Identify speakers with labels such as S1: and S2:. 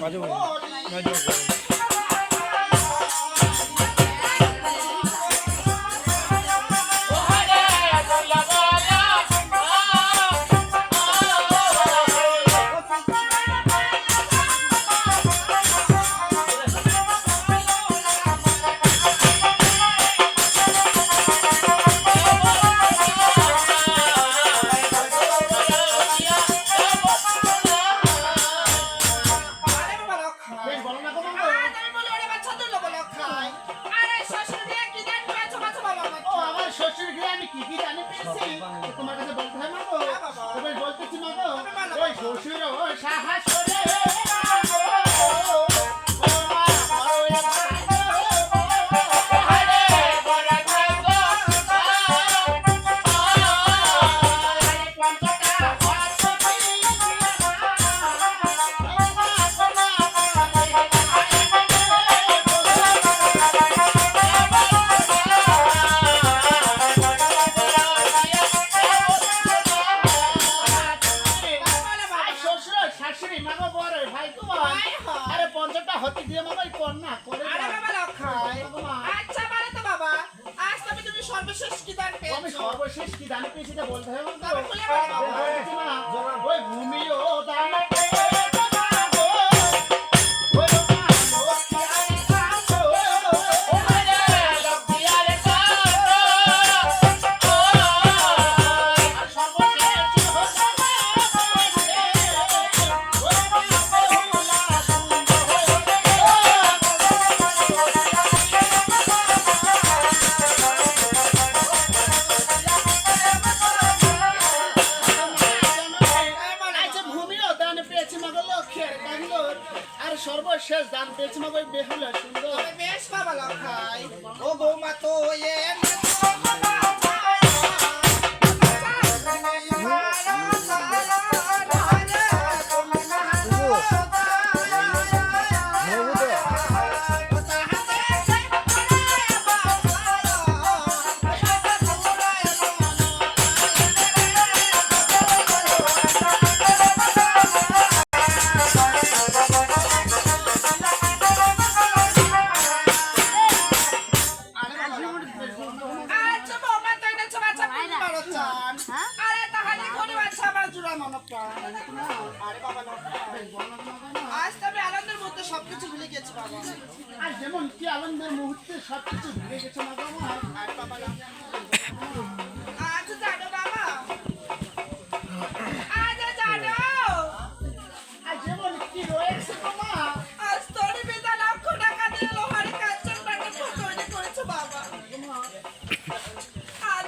S1: কাজে কাজে
S2: কাজে oi, sou o Chirão, oi, chá, rachorei, oi. শেষ কি দাম পেয়েছে
S1: বলতে হবে। ওই ভূমিও শেষ দান পেয়েছি মা বেহুলা সুন্দর।
S2: বেশ বাবা লখাই। ও বৌমা তো এ আজ তবে আনন্দের মধ্যে সবকিছু ভুলে গেছি বাবা।
S1: আর যেমন কি আনন্দের মুহূর্তে সবকিছু ভুলে গেছে না বাবা
S2: আর বাবা